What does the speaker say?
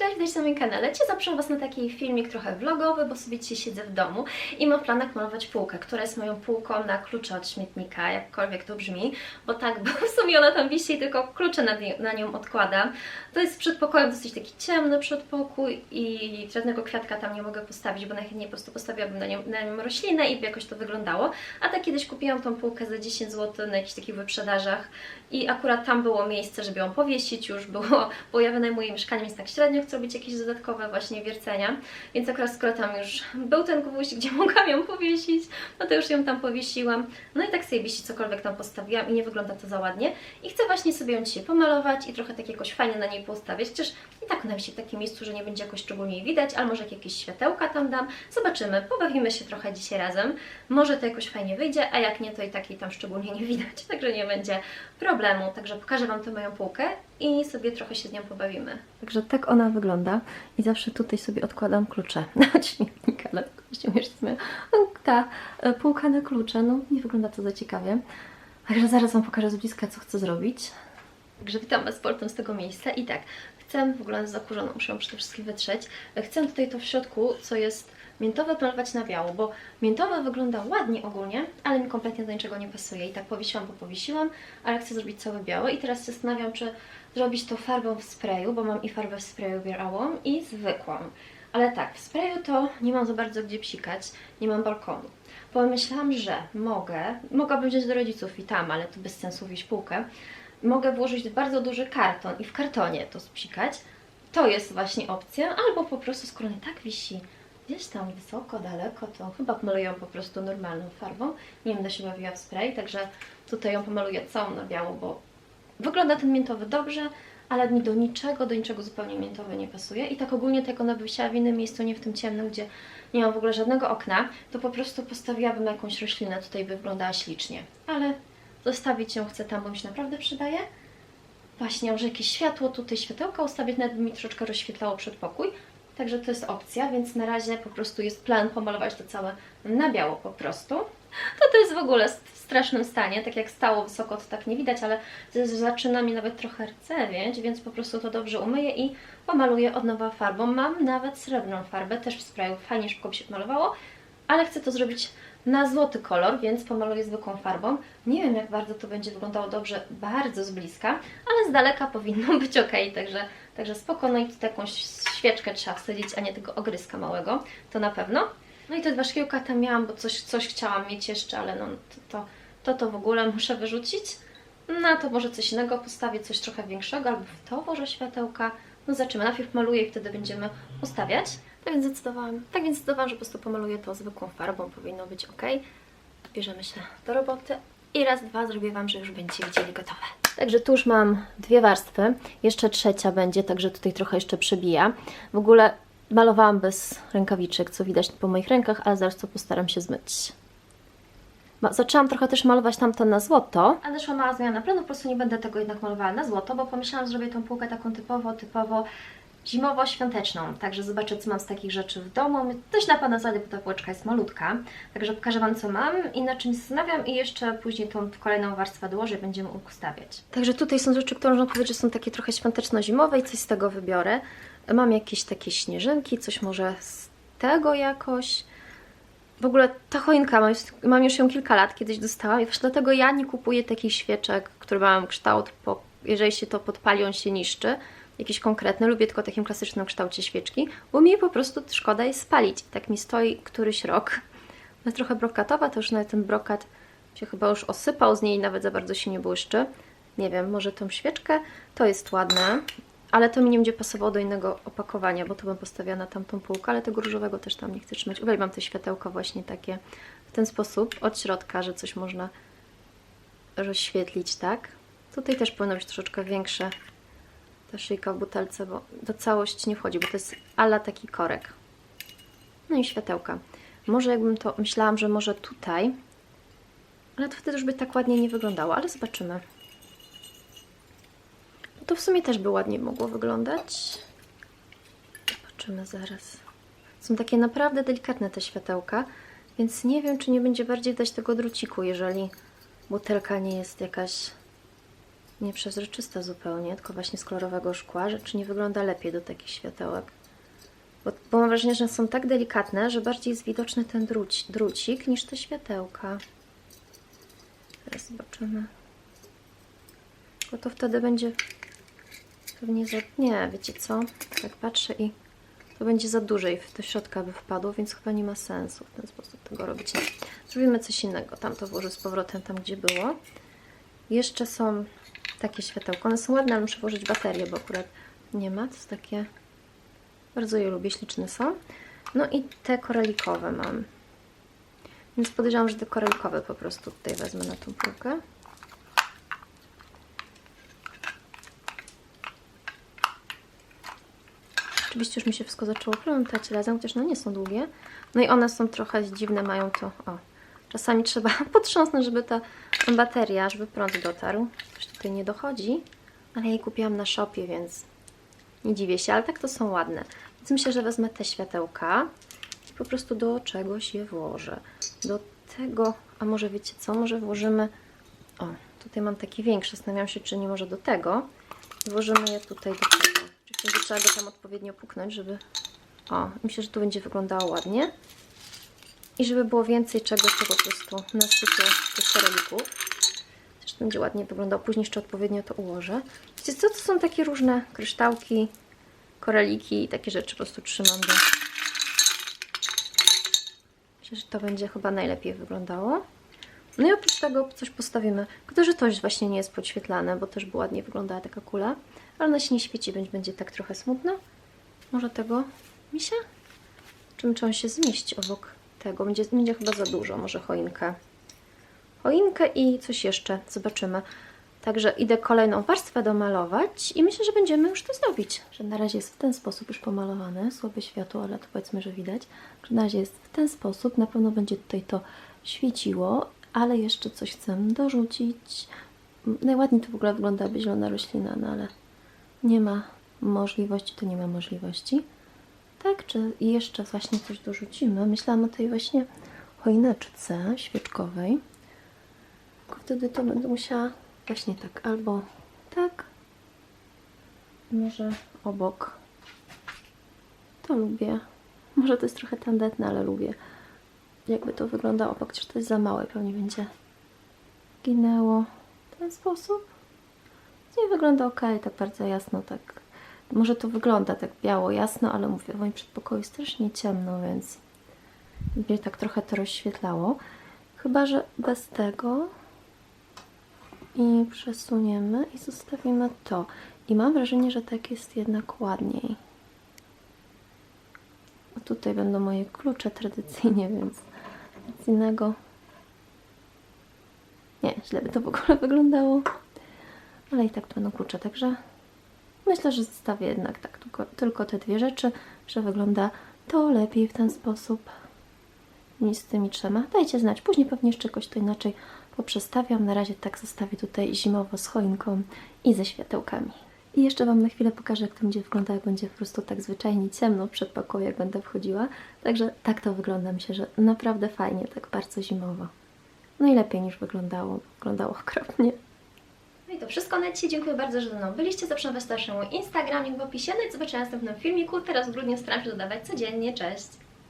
Cześć, witajcie na moim kanale. Cię zapraszam Was na taki filmik trochę vlogowy, bo sobie dzisiaj siedzę w domu i mam w planach malować półkę, która jest moją półką na klucze od śmietnika, jakkolwiek to brzmi, bo tak, bo w sumie ona tam wisi tylko klucze na, nie- na nią odkładam. To jest przed pokojem dosyć taki ciemny przedpokój i żadnego kwiatka tam nie mogę postawić, bo najchętniej po prostu postawiłabym na nią, na nią roślinę i by jakoś to wyglądało. A tak kiedyś kupiłam tą półkę za 10 zł na jakichś takich wyprzedażach i akurat tam było miejsce, żeby ją powiesić już, było, bo ja wynajmuję mieszkanie, więc tak średnio chcę robić jakieś dodatkowe właśnie wiercenia, więc akurat skoro tam już był ten gwóźdź, gdzie mogłam ją powiesić, no to już ją tam powiesiłam, no i tak sobie wisi cokolwiek tam postawiłam i nie wygląda to za ładnie. I chcę właśnie sobie ją dzisiaj pomalować i trochę tak jakoś fajnie na niej postawić, chociaż i tak ona wisi w takim miejscu, że nie będzie jakoś szczególnie widać, ale może jakieś światełka tam dam, zobaczymy, pobawimy się trochę dzisiaj razem, może to jakoś fajnie wyjdzie, a jak nie, to i tak jej tam szczególnie nie widać, także nie będzie problemu. Także pokażę Wam tę moją półkę i sobie trochę się z nią pobawimy. Także tak ona wygląda i zawsze tutaj sobie odkładam klucze na śmietnika, dlatego się wiesz, ta e, półka na klucze, no nie wygląda to za ciekawie. Także zaraz Wam pokażę z bliska, co chcę zrobić. Także witam Was sportem z tego miejsca i tak, chcę, w ogóle jest zakurzoną, muszę ją przede wszystkim wytrzeć. Chcę tutaj to w środku, co jest miętowe, malować na biało, bo miętowe wygląda ładnie ogólnie, ale mi kompletnie do niczego nie pasuje. I tak powiesiłam, bo powiesiłam, ale chcę zrobić całe białe i teraz się zastanawiam, czy zrobić to farbą w sprayu, bo mam i farbę w sprayu białą i zwykłą. Ale tak, w sprayu to nie mam za bardzo gdzie psikać, nie mam balkonu. Pomyślałam, że mogę, mogłabym wziąć do rodziców i tam, ale to bez sensu wieść półkę. Mogę włożyć bardzo duży karton i w kartonie to spsikać. To jest właśnie opcja, albo po prostu skoro nie tak wisi gdzieś tam wysoko, daleko, to chyba pomaluję po prostu normalną farbą. Nie będę się bawiła w spray, także tutaj ją pomaluję całą na biało, bo wygląda ten miętowy dobrze, ale mi do niczego, do niczego zupełnie miętowy nie pasuje. I tak ogólnie, jak ona by wisiała w innym miejscu, nie w tym ciemnym, gdzie nie mam w ogóle żadnego okna, to po prostu postawiłabym jakąś roślinę, tutaj by wyglądała ślicznie. Ale zostawić ją chcę tam, bo mi się naprawdę przydaje. Właśnie, może jakieś światło, tutaj światełka ustawić, nawet by mi troszeczkę rozświetlało przedpokój. Także to jest opcja, więc na razie po prostu jest plan pomalować to całe na biało po prostu. To to jest w ogóle w strasznym stanie, tak jak stało wysoko to tak nie widać, ale zaczyna mi nawet trochę rcewieć, więc po prostu to dobrze umyję i pomaluję od nowa farbą. Mam nawet srebrną farbę, też w sprayu, fajnie szybko by się malowało, ale chcę to zrobić na złoty kolor, więc pomaluję zwykłą farbą. Nie wiem jak bardzo to będzie wyglądało dobrze bardzo z bliska, ale z daleka powinno być ok, także, także spoko. No i tutaj jakąś świeczkę trzeba wsadzić, a nie tego ogryska małego, to na pewno. No i te dwa szkiełka tam miałam, bo coś, coś chciałam mieć jeszcze, ale no to, to, to, to w ogóle muszę wyrzucić. No to może coś innego postawię, coś trochę większego, albo w to włożę światełka. No zobaczymy, najpierw maluję i wtedy będziemy ustawiać. Tak więc zdecydowałam, tak więc zdecydowałam, że po prostu pomaluję to zwykłą farbą, powinno być ok. Bierzemy się do roboty i raz, dwa zrobię Wam, że już będziecie widzieli gotowe. Także tu już mam dwie warstwy, jeszcze trzecia będzie, także tutaj trochę jeszcze przebija. W ogóle malowałam bez rękawiczek, co widać po moich rękach, ale zaraz to postaram się zmyć. Zaczęłam trochę też malować tamto na złoto, ale szła mała zmiana planu, po prostu nie będę tego jednak malowała na złoto, bo pomyślałam, że zrobię tą półkę taką typowo, typowo zimowo-świąteczną. Także zobaczę, co mam z takich rzeczy w domu. Dość na Pana zasadzie, bo ta półeczka jest malutka. Także pokażę Wam, co mam i na czym zastanawiam i jeszcze później tą kolejną warstwę dołożę i będziemy ustawiać. Także tutaj są rzeczy, które można powiedzieć, że są takie trochę świąteczno-zimowe i coś z tego wybiorę. Mam jakieś takie śnieżynki, coś może z tego jakoś. W ogóle ta choinka, mam, mam już ją kilka lat, kiedyś dostałam i właśnie dlatego ja nie kupuję takich świeczek, które mają kształt, po, jeżeli się to podpali, on się niszczy. Jakieś konkretne, lubię tylko takim klasycznym kształcie świeczki, bo mi po prostu szkoda jest spalić. Tak mi stoi któryś rok. Ona jest trochę brokatowa, to już nawet ten brokat się chyba już osypał z niej, nawet za bardzo się nie błyszczy. Nie wiem, może tą świeczkę, to jest ładne, ale to mi nie będzie pasowało do innego opakowania, bo to bym postawiła na tamtą półkę, ale tego różowego też tam nie chcę trzymać. Uwielbiam te światełka właśnie takie w ten sposób, od środka, że coś można rozświetlić, tak? Tutaj też powinno być troszeczkę większe ta szyjka w butelce, bo do całości nie wchodzi, bo to jest ala taki korek. No i światełka. Może jakbym to, myślałam, że może tutaj, ale to wtedy już by tak ładnie nie wyglądało, ale zobaczymy. To w sumie też by ładnie mogło wyglądać. Zobaczymy zaraz. Są takie naprawdę delikatne te światełka, więc nie wiem, czy nie będzie bardziej dać tego druciku, jeżeli butelka nie jest jakaś nie przezroczysta zupełnie, tylko właśnie z kolorowego szkła, że czy nie wygląda lepiej do takich światełek. Bo, bo mam wrażenie, że są tak delikatne, że bardziej jest widoczny ten druci, drucik niż te światełka. Teraz zobaczymy. Bo to wtedy będzie pewnie za... Nie, wiecie co? Tak patrzę i to będzie za duże i do środka by wpadło, więc chyba nie ma sensu w ten sposób tego robić. Nie. Zrobimy coś innego. Tam to włożę z powrotem tam, gdzie było. Jeszcze są takie światełka. One są ładne, ale muszę włożyć baterię, bo akurat nie ma. To jest takie... Bardzo je lubię, śliczne są. No i te koralikowe mam. Więc podejrzewam, że te koralikowe po prostu tutaj wezmę na tą półkę. Oczywiście już mi się wszystko zaczęło plątać razem, chociaż no nie są długie. No i one są trochę dziwne, mają to... O, czasami trzeba potrząsnąć, żeby ta bateria, żeby prąd dotarł. Już tutaj nie dochodzi, ale jej kupiłam na shopie, więc nie dziwię się, ale tak to są ładne. Więc myślę, że wezmę te światełka i po prostu do czegoś je włożę. Do tego, a może wiecie co, może włożymy... O, tutaj mam taki większy, zastanawiam się, czy nie może do tego. Włożymy je tutaj do tego. Trzeba go tam odpowiednio puknąć, żeby... O, myślę, że to będzie wyglądało ładnie. I żeby było więcej czegoś, to po prostu nasypię tych koralików. Też będzie ładnie wyglądało. Później jeszcze odpowiednio to ułożę. Wiecie co, to są takie różne kryształki, koraliki i takie rzeczy po prostu trzymam do... Myślę, że to będzie chyba najlepiej wyglądało. No i oprócz tego coś postawimy. Tylko, że to właśnie nie jest podświetlane, bo też by ładnie wyglądała taka kula. Ale ona się nie świeci, więc będzie tak trochę smutno. Może tego misia? Czym czy on się zmieści obok tego? Będzie, będzie chyba za dużo, może choinkę. Choinkę i coś jeszcze, zobaczymy. Także idę kolejną warstwę domalować i myślę, że będziemy już to zrobić. Że na razie jest w ten sposób już pomalowane, słabe światło, ale to powiedzmy, że widać. Że na razie jest w ten sposób, na pewno będzie tutaj to świeciło, ale jeszcze coś chcę dorzucić. Najładniej to w ogóle wyglądałaby zielona roślina, no ale nie ma możliwości, to nie ma możliwości. Tak, czy jeszcze właśnie coś dorzucimy? Myślałam o tej właśnie choineczce świeczkowej. Tylko wtedy to będę musiała właśnie tak, albo tak, może obok. To lubię. Może to jest trochę tandetne, ale lubię. Jakby to wyglądało, bo chociaż to jest za małe, pewnie będzie ginęło w ten sposób. Nie wygląda ok, tak bardzo jasno, tak. Może to wygląda tak biało, jasno, ale mówię, w moim przedpokoju strasznie ciemno, więc mnie tak trochę to rozświetlało. Chyba, że bez tego i przesuniemy i zostawimy to. I mam wrażenie, że tak jest jednak ładniej. A tutaj będą moje klucze tradycyjnie, więc nic innego. Nie, źle by to w ogóle wyglądało. Ale i tak to będą klucze, także myślę, że zostawię jednak tak tylko, tylko te dwie rzeczy, że wygląda to lepiej w ten sposób niż z tymi trzema. Dajcie znać, później pewnie jeszcze jakoś to inaczej poprzestawiam. Na razie tak zostawię tutaj zimowo z choinką i ze światełkami. I jeszcze Wam na chwilę pokażę, jak to będzie wyglądać, jak będzie po prostu tak zwyczajnie ciemno przed pokoju, jak będę wchodziła. Także tak to wygląda, myślę, że naprawdę fajnie, tak bardzo zimowo. No i lepiej niż wyglądało, wyglądało okropnie. Wszystko na dzisiaj. Dziękuję bardzo, że ze mną byliście. Zapraszam Was na mój Instagram, link w opisie. No i zobaczenia w następnym filmiku. Teraz w grudniu staram się dodawać codziennie. Cześć!